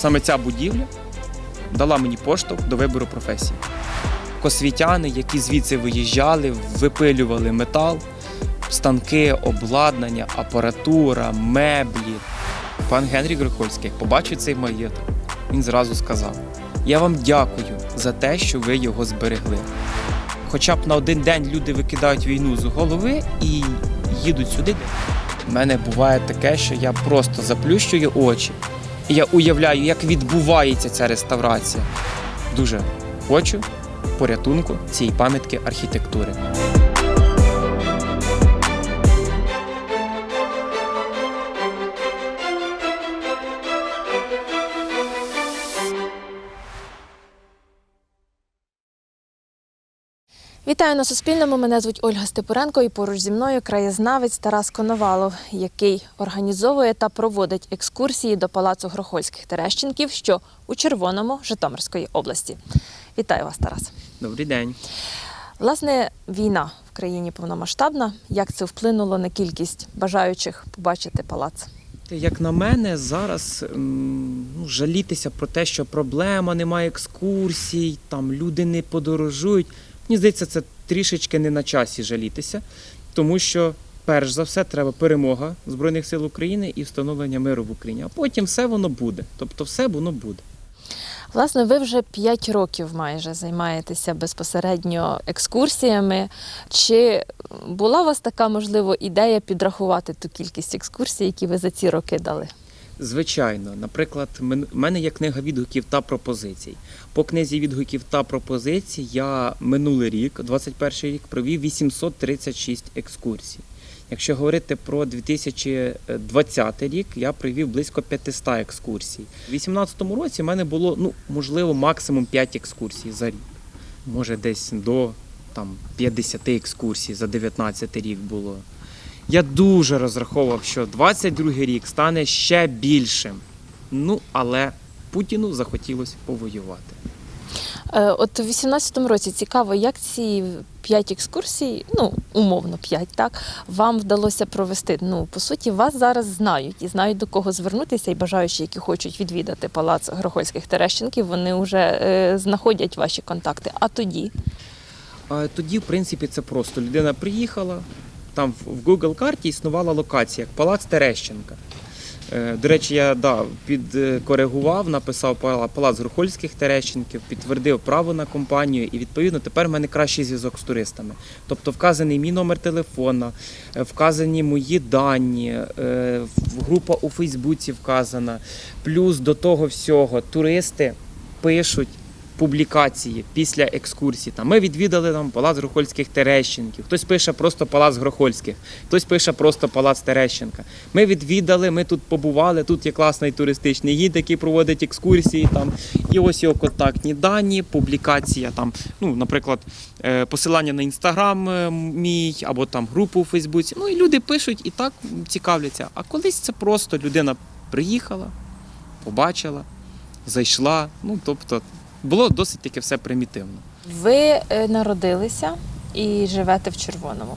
саме ця будівля дала мені поштовх до вибору професії. Косвітяни, які звідси виїжджали, випилювали метал, станки, обладнання, апаратура, меблі. Пан Генрій Грохольський, як побачив цей маєток, він зразу сказав: Я вам дякую за те, що ви його зберегли. Хоча б на один день люди викидають війну з голови і їдуть сюди. У мене буває таке, що я просто заплющую очі, я уявляю, як відбувається ця реставрація. Дуже хочу порятунку цієї пам'ятки архітектури. Вітаю на Суспільному. Мене звуть Ольга Степуренко і поруч зі мною краєзнавець Тарас Коновалов, який організовує та проводить екскурсії до палацу Грохольських Терещенків, що у Червоному Житомирської області. Вітаю вас, Тарас. Добрий день. Власне, війна в країні повномасштабна. Як це вплинуло на кількість бажаючих побачити палац? Як на мене, зараз ну, жалітися про те, що проблема, немає екскурсій, там люди не подорожують. Мені здається, це трішечки не на часі жалітися, тому що перш за все треба перемога Збройних сил України і встановлення миру в Україні. А потім все воно буде. Тобто, все воно буде. Власне, ви вже 5 років майже займаєтеся безпосередньо екскурсіями. Чи була у вас така, можливо, ідея підрахувати ту кількість екскурсій, які ви за ці роки дали? Звичайно, наприклад, в мене є книга відгуків та пропозицій. По книзі відгуків та пропозицій я минулий рік, 21 рік, провів 836 екскурсій. Якщо говорити про 2020 рік, я провів близько 500 екскурсій. У 2018 році в мене було ну можливо максимум 5 екскурсій за рік. Може, десь до там 50 екскурсій за 19 рік було. Я дуже розраховував, що 22 рік стане ще більшим. Ну, але Путіну захотілося повоювати. Е, От у 18-му році цікаво, як ці 5 екскурсій, ну умовно 5, так, вам вдалося провести. Ну, по суті, вас зараз знають і знають до кого звернутися, і бажаючі, які хочуть відвідати палац Грохольських Терещенків, вони вже е, знаходять ваші контакти. А тоді тоді, в принципі, це просто людина приїхала. Там в- Google карті існувала локація, як Палац Терещенка. Е, До речі, я да, підкоригував, написав Палац Грухольських Терещенків, підтвердив право на компанію, і відповідно тепер в мене кращий зв'язок з туристами. Тобто вказаний мій номер телефона, е, вказані мої дані, е, група у Фейсбуці вказана. Плюс до того всього туристи пишуть публікації після екскурсії. Там ми відвідали там палац Грохольських Терещенків. Хтось пише просто палац Грохольських, хтось пише просто палац Терещенка. Ми відвідали, ми тут побували. Тут є класний туристичний гід, який проводить екскурсії. Там і ось його контактні дані, публікація. Там, ну, наприклад, е, посилання на інстаграм е, мій або там групу у Фейсбуці. Ну і люди пишуть і так цікавляться. А колись це просто людина приїхала, побачила, зайшла. Ну тобто було досить таки все примітивно. ви е, народилися і живете в Червоному.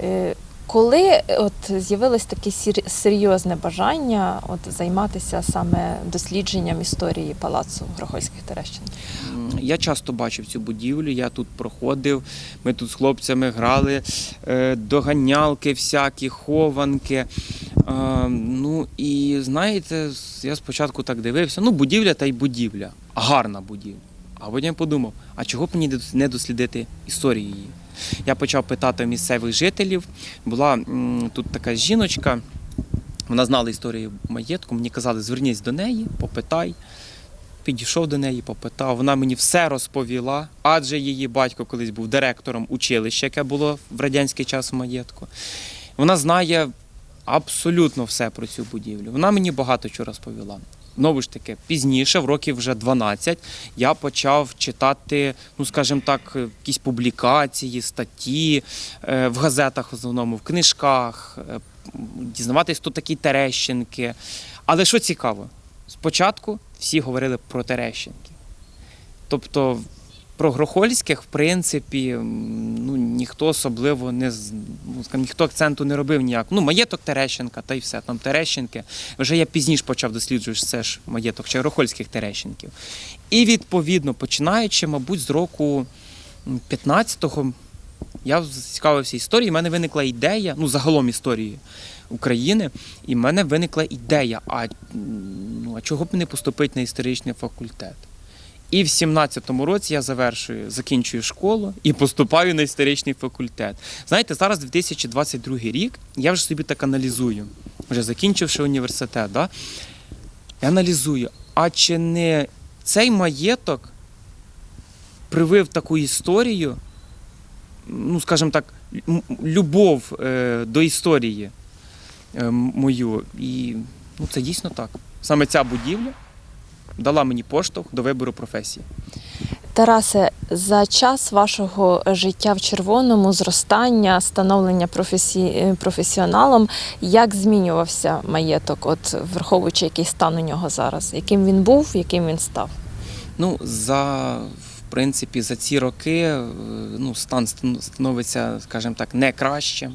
Е, Коли е, от з'явилось таке серйозне бажання от займатися саме дослідженням історії палацу Грохольських Терещенків? Я часто бачив цю будівлю, я тут проходив. Ми тут з хлопцями грали е, доганялки, всякі хованки. Е, ну і знаєте, я спочатку так дивився. Ну, будівля та й будівля, гарна будівля. А потім подумав, а чого б мені не дослідити історію її? Я почав питати місцевих жителів. Була тут така жіночка, вона знала історію маєтку. Мені казали, звернись до неї, попитай. Підійшов до неї, попитав. Вона мені все розповіла, адже її батько колись був директором училища, яке було в радянський час в маєтку. Вона знає абсолютно все про цю будівлю. Вона мені багато чого розповіла. Знову ж таки, пізніше, в років вже 12, я почав читати, ну скажімо так, якісь публікації, статті е, в газетах, в основному, в книжках, е, дізнаватись, хто такі Терещенки. Але що цікаво, спочатку всі говорили про Терещенки. Тобто Про Грохольських, в принципі, ну, ніхто особливо не ну, ніхто акценту не робив ніяк. Ну, маєток Терещенка, та й все. Там Терещенки. Вже я пізніше почав досліджувати це ж маєток ще Грохольських Терещенків. І відповідно, починаючи, мабуть, з року 15-го, я зацікавився історією, в мене виникла ідея, ну, загалом історії України, і в мене виникла ідея, а, а чого б не поступити на історичний факультет? І в 17-му році я завершую, закінчую школу і поступаю на історичний факультет. Знаєте, зараз 2022 рік, я вже собі так аналізую, вже закінчивши університет, да? я аналізую, а чи не цей маєток привив таку історію, ну, скажімо так, любов е, до історії е, мою. І ну, це дійсно так. Саме ця будівля дала мені поштовх до вибору професії. Тарасе, за час вашого життя в червоному, зростання, становлення професі... професіоналом, як змінювався маєток, от враховуючи який стан у нього зараз, яким він був, яким він став? Ну, за, в принципі, за ці роки е, ну, стан- становиться, скажімо так, не кращим,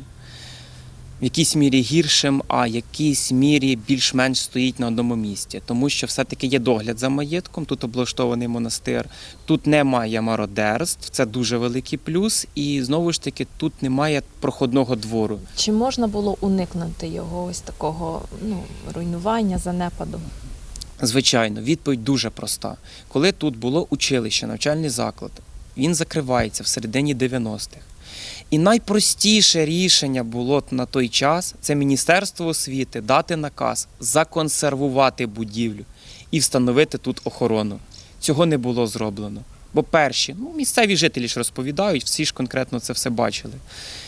в якійсь мірі гіршим, а в якійсь мірі більш-менш стоїть на одному місці. Тому що все-таки є догляд за маєтком, тут облаштований монастир, тут немає мародерств, це дуже великий плюс. І знову ж таки, тут немає проходного двору. Чи можна було уникнути його ось такого ну, руйнування, занепаду? Звичайно, відповідь дуже проста. Коли тут було училище, навчальний заклад, він закривається в середині 90-х. І найпростіше рішення було на той час це Міністерство освіти дати наказ законсервувати будівлю і встановити тут охорону. Цього не було зроблено. Бо перші, ну місцеві жителі ж розповідають, всі ж конкретно це все бачили.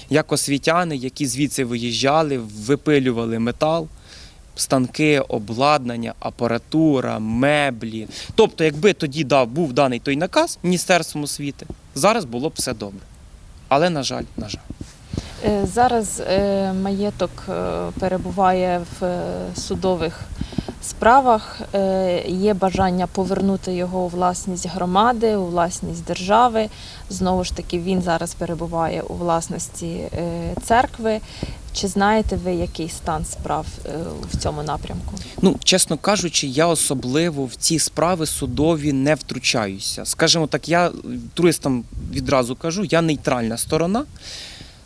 Як освітяни, які звідси виїжджали, випилювали метал, станки, обладнання, апаратура, меблі. Тобто, якби тоді дав, був даний той наказ Міністерством освіти, зараз було б все добре. Але, на жаль, на жаль. Е, Зараз е, маєток е, перебуває в судових справах. Є бажання повернути його у власність громади, у власність держави. Знову ж таки, він зараз перебуває у власності церкви. Чи знаєте ви, який стан справ е, в цьому напрямку? Ну, чесно кажучи, я особливо в ці справи судові не втручаюся. Скажімо так, я туристам відразу кажу, я нейтральна сторона.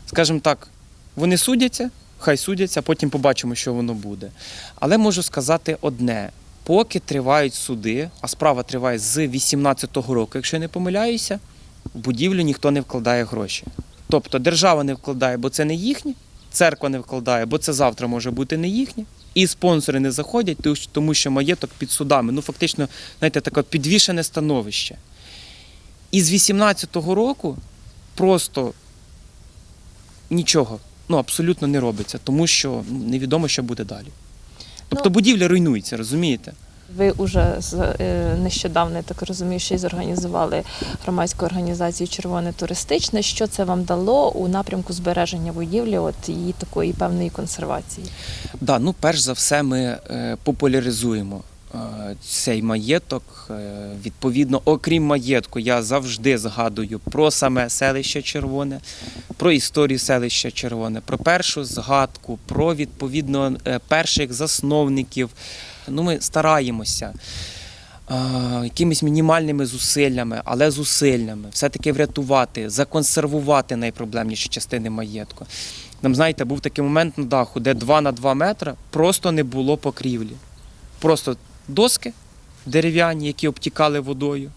Скажімо так, вони судяться, хай судяться, потім побачимо, що воно буде. Але можу сказати одне: поки тривають суди, а справа триває з 18-го року, якщо я не помиляюся, в будівлю ніхто не вкладає гроші. Тобто держава не вкладає, бо це не їхнє, церква не вкладає, бо це завтра може бути не їхнє. І спонсори не заходять, тому що- маєток під судами. Ну, фактично, знаєте, таке підвішене становище. І з 18-го року просто нічого ну, абсолютно не робиться, тому що ну, невідомо, що буде далі. Тобто Ну- будівля руйнується, розумієте? Ви уже з е, нещодавно, я так розумію, ще й зорганізували громадську організацію Червоне туристичне. Що це вам дало у напрямку збереження будівлі, от її такої певної консервації? Да, ну перш за все, ми е, популяризуємо е, цей маєток. Відповідно, окрім маєтку, я завжди згадую про саме селище Червоне, про історію селища Червоне, про першу згадку, про відповідно перших засновників. Ну, ми стараємося. е, Якимись мінімальними зусиллями, але зусиллями, все-таки врятувати, законсервувати найпроблемніші частини маєтку. Там, знаєте, був такий момент на даху, де 2 на 2 метри просто не було покрівлі. Просто доски дерев'яні, які обтікали водою.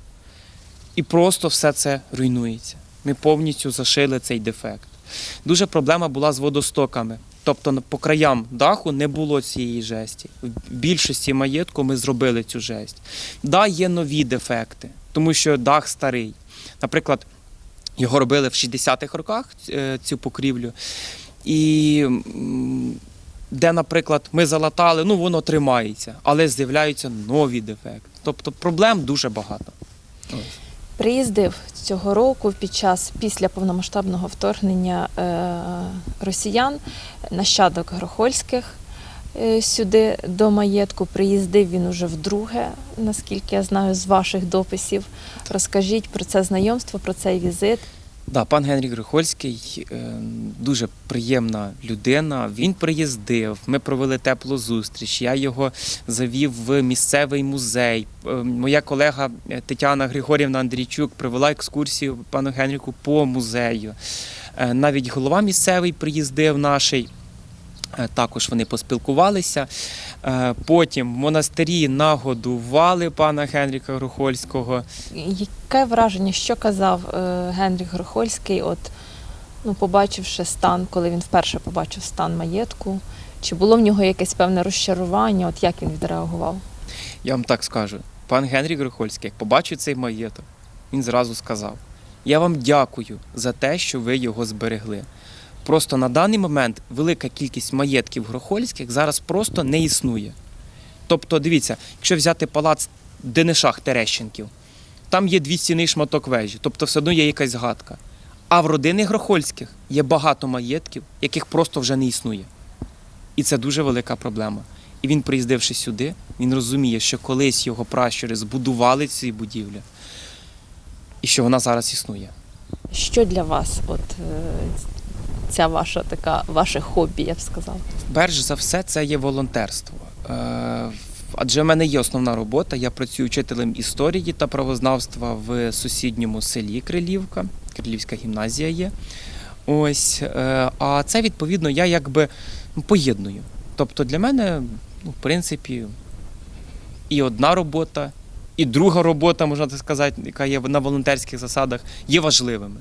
І просто все це руйнується. Ми повністю зашили цей дефект. Дуже проблема була з водостоками. Тобто по краям даху не було цієї жесті. В більшості маєтку ми зробили цю жесть. Да, є нові дефекти, тому що дах старий. Наприклад, його робили в 60-х роках е, цю покрівлю. І де, наприклад, ми залатали, ну воно тримається, але з'являються нові дефекти. Тобто проблем дуже багато. Приїздив цього року під час після повномасштабного вторгнення е, росіян нащадок Грохольських. е, сюди до маєтку. Приїздив він уже вдруге, наскільки я знаю, з ваших дописів. Розкажіть про це знайомство, про цей візит. Да, пан Генрік Грихольський е, дуже приємна людина. Він приїздив, ми провели теплу зустріч. Я його завів в місцевий музей. Е, Моя колега е, Тетяна Григорівна Андрійчук провела екскурсію пану Генріку по музею. Навіть голова місцевий приїздив наший. Е, Також вони поспілкувалися. Е, Потім в монастирі нагодували пана Генріка Грохольського. Яке враження, що казав е, Генріх Грохольський, от, ну, побачивши стан, коли він вперше побачив стан маєтку? Чи було в нього якесь певне розчарування? От як він відреагував? Я вам так скажу. Пан Генрій Грохольський, як побачив цей маєток, він зразу сказав: Я вам дякую за те, що ви його зберегли. Просто на даний момент велика кількість маєтків грохольських зараз просто не існує. Тобто, дивіться, якщо взяти палац Денишах Терещенків, там є дві стіни шматок вежі, тобто все одно є якась згадка. А в родини Грохольських є багато маєтків, яких просто вже не існує. І це дуже велика проблема. І він, приїздивши сюди, він розуміє, що колись його пращури збудували ці будівлі, і що вона зараз існує. Що для вас, от е, ця ваша така, ваше хобі, я б сказала? Перш за все, це є волонтерство. Е, Адже в мене є основна робота. Я працюю вчителем історії та правознавства в сусідньому селі Крилівка. Крилівська гімназія є. Ось. е, А це відповідно я якби ну, поєдную. Тобто для мене, ну, в принципі, і одна робота, і друга робота, можна так сказати, яка є на волонтерських засадах, є важливими.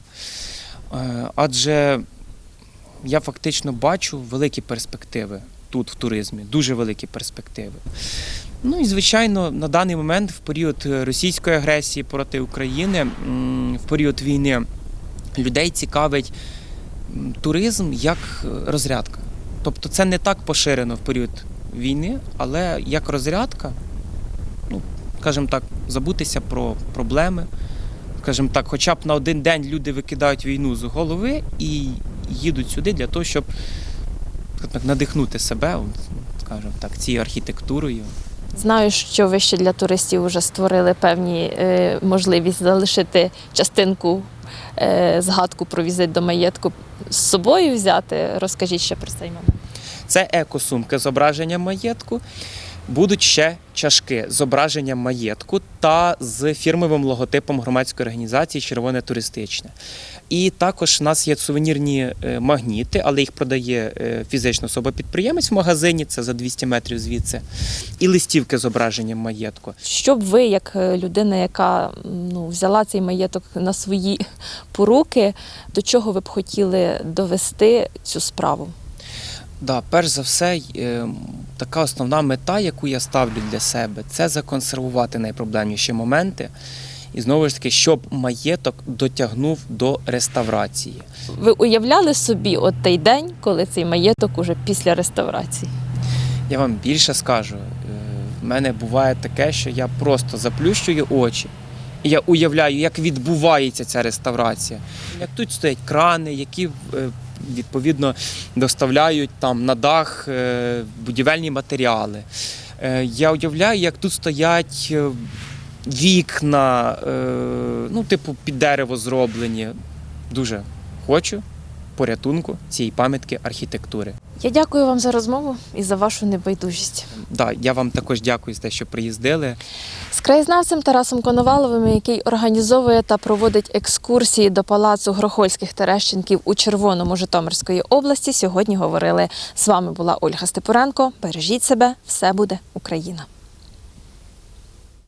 Е, Адже я фактично бачу великі перспективи тут, в туризмі, дуже великі перспективи. Ну і звичайно, на даний момент, в період російської агресії проти України, в період війни, людей цікавить туризм як е, розрядка. Тобто це не так поширено в період війни, але як розрядка, ну, скажімо так, забутися про проблеми. Скажімо так, хоча б на один день люди викидають війну з голови і їдуть сюди для того, щоб надихнути себе, скажімо так, цією архітектурою. Знаю, що ви ще для туристів вже створили певні е, можливість залишити частинку е, згадку про візит до маєтку з собою взяти. Розкажіть ще про цей момент. Це екосумки з зображенням маєтку. Будуть ще чашки з зображенням маєтку та з фірмовим логотипом громадської організації Червоне туристичне. І також в нас є сувенірні е, магніти, але їх продає е, фізична особа-підприємець в магазині, це за 200 метрів звідси, і листівки з зображенням маєтку. Що б ви, як е, людина, яка ну, взяла цей маєток на свої поруки, до чого ви б хотіли довести цю справу? Да, перш за все, е, така основна мета, яку я ставлю для себе, це законсервувати найпроблемніші моменти. І знову ж таки, щоб маєток дотягнув до реставрації. Ви уявляли собі от той день, коли цей маєток уже після реставрації? Я вам більше скажу. е, В мене буває таке, що я просто заплющую очі, і я уявляю, як відбувається ця реставрація. Як тут стоять крани, які е, відповідно доставляють там на дах е, будівельні матеріали. Е, Я уявляю, як тут стоять е, вікна, ну, типу, під дерево зроблені. Дуже хочу порятунку цієї пам'ятки архітектури. Я дякую вам за розмову і за вашу небайдужість. Да, я вам також дякую за те, що приїздили. З краєзнавцем Тарасом Коноваловим, який організовує та проводить екскурсії до палацу Грохольських Терещенків у Червоному Житомирської області, сьогодні говорили. З вами була Ольга Степуренко. Бережіть себе, все буде Україна.